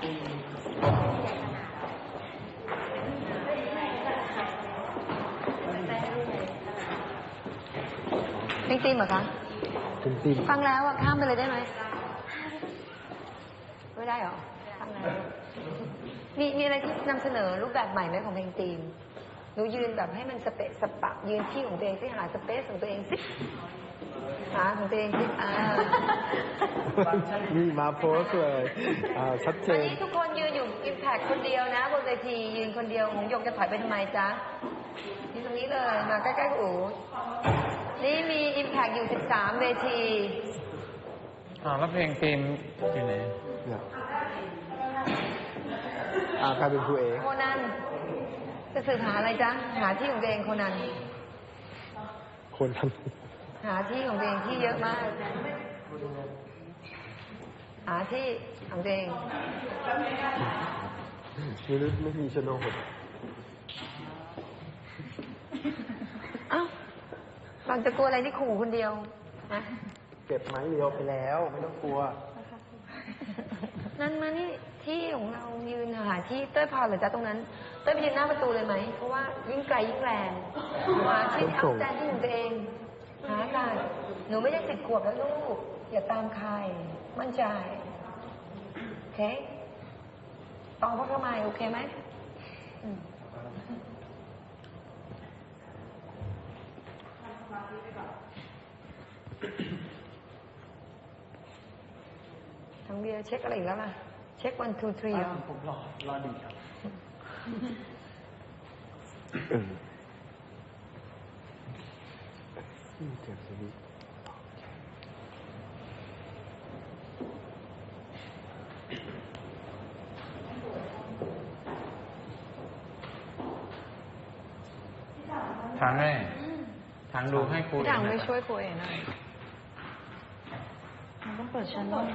เพลงตีมเหรอคะคุณติมฟังแล้วอะข้ามไปเลยได้ไหมไม่ได้เหรอฟังแล้วมีมีอะไรที่นำเสนอรูปแบบใหม่ไหมของเพลงตีมหนูยืนแบบให้มันสเปะสปะยืนที่ของตัวเองสิหาสเปซของตัวเองสิ หาของตัวเองสิอ่ามีมาโพสเลยอ่าชัดเจวันนนี้ทุกคนยืนอยู่อิมแพคคนเดียวนะบนเวทียืนคนเดียวหงยกจะถอยไปทำไมจ๊ะยืนตรงนี้เลยมาใกล้ๆกับอูนี่มีอิมแพคอยู่ 13 เวที อ่าแล้วเพลงธีมอยู่ไหนเนี่ยอ่าใครเป็นครูเอโคนันจะสืบหาอะไรจ๊ะ หาที่ของตัวเองโคนันคนท หาที่ของตัวเองที่เยอะมาก หาที่ของตัวเองำไม่รู้ไม่มีโฉนดเอ้าก่อนจะกลัวอะไรที่ขู่คนเดียวนะเก็บไม้เดียวไปแล้ว ไม่ต้องกลัว นั่นมานี่ที่ของเรายืนหาที่เต้ยพอเหรือจ๊ะตรงนั้น เต้ยไปยืนหน้าประตูเลยไหม เพราะว่ายิ่งไกลยิ่งแรงหาที่เอาใจที่ของตัวเองหา กัน หนูไม่ได้สิบขวบแล้วลูก อย่าตามใคร มั่นใจ โอเคตองพระขมายโอเคไหมอืมทั้งเบียร์เช็คอะไรอีกแล้วล่ะ เช็ค one two three เหรอผมรอ รอดีครับ เอออืมเก็บสวิตช์ทางให้ทางดูให้ครูพี่ถังเอไปนะช่วยครูเองหน่อยมันต้องเปิดชั้นด้วย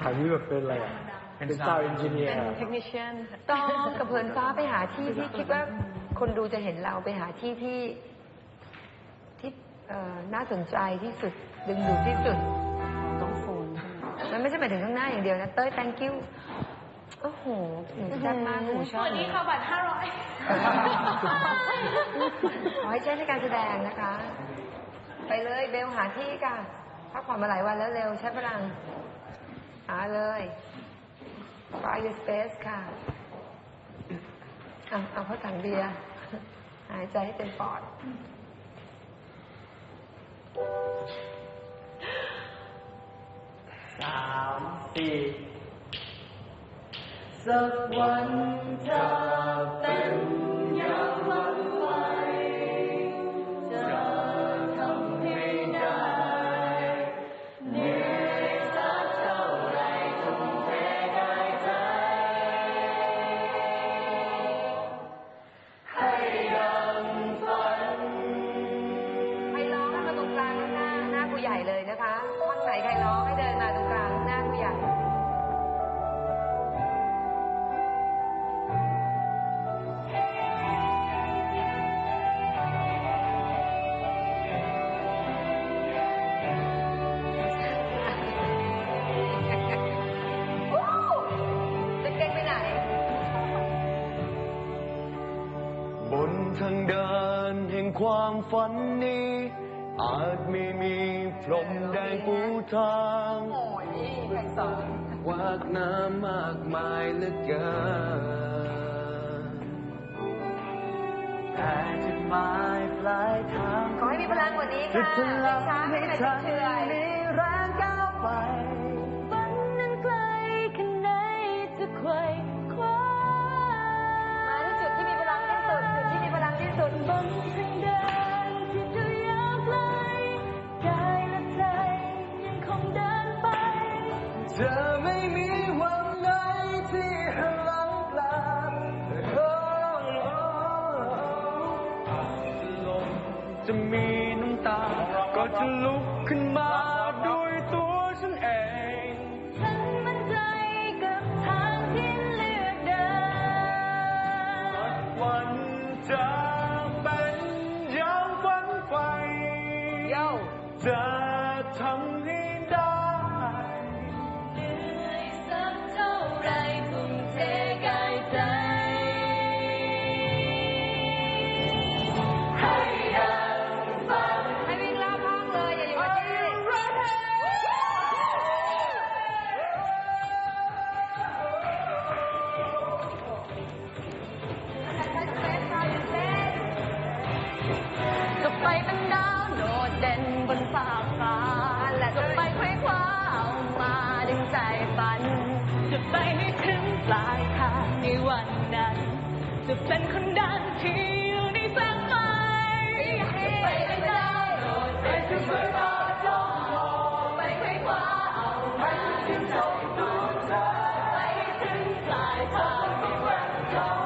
ถามนี่แบบเป็นอะไรอะเป็นซาวด์เอนจิเนียร์เทคนิชเชียนต้องกับเพลินฟ้าไปหาที่ที่คิดว่าคนดูจะเห็นเราไปหาที่ที่ที่เอ่อ น่าสนใจที่สุดดึงดูดที่สุดต้องโฟนใช่ไหมมันไม่ใช่หมายถึงข้างหน้าอย่างเดียวนะเต้ย thank you โอ้โหหนูแซ่บมากหนูชอบวันนี้ค่ะบัตรห้าร้อยขอให้ใช้ในการแสดงนะคะ ไปเลยเบลหาที่ค่ะพักผ่อนมาหลายวันแล้วเร็วใช้พลังหาเลย find your space ค่ะเอาเอาเข้าถังเบียร์หายใจให้เต็มปอด สามสี่สักวันเธอเป็น นทางเดินแห่งความฝันนี้ อาจไม่มีพรมแดงปูทางโอ้ยใครสอนวากน้ำมากมายเหลือเกินแต่จุดหมายปลายทางขอให้มีพลังกว่านี้จะค่ะพลังช้าให้ให้ฉัมันนเฉื่อยมีแรงก้าวไป จะไม่มีวันไหนที่หันหลังกลับโอ้โอ้ลมจะมีน้ำตา ก็จะลุกขึ้นมาด้วยตัวฉันเอง ฉันมั่นใจกับทางที่เลือกเดินวันจะเป็นอย่างฝันไฟโย่จะทำให้ได้ ไปเป็นดาวโดดเด่นบนฟ้าฟ้า และจะไปไว้คว้าเอามาดึงใจฝัน จะไปให้ถึงปลายทางในวันนั้น จะเป็นคนดังที่อยู่ในแสงไฟจะไปเป็นดาวโดดเด่นทุกคนรอจ้องมองไปไว้คว้าเอามาดึงใจฝันไปให้ถึงปลายทางในวันนั้น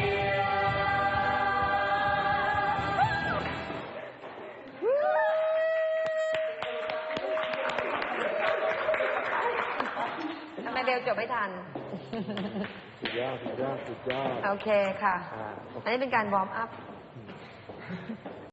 บลจบไม่ทัน สุดยอดสุดยอดสุดยอดโอเคค่ะ อ่า อันนี้เป็นการวอร์มอัพ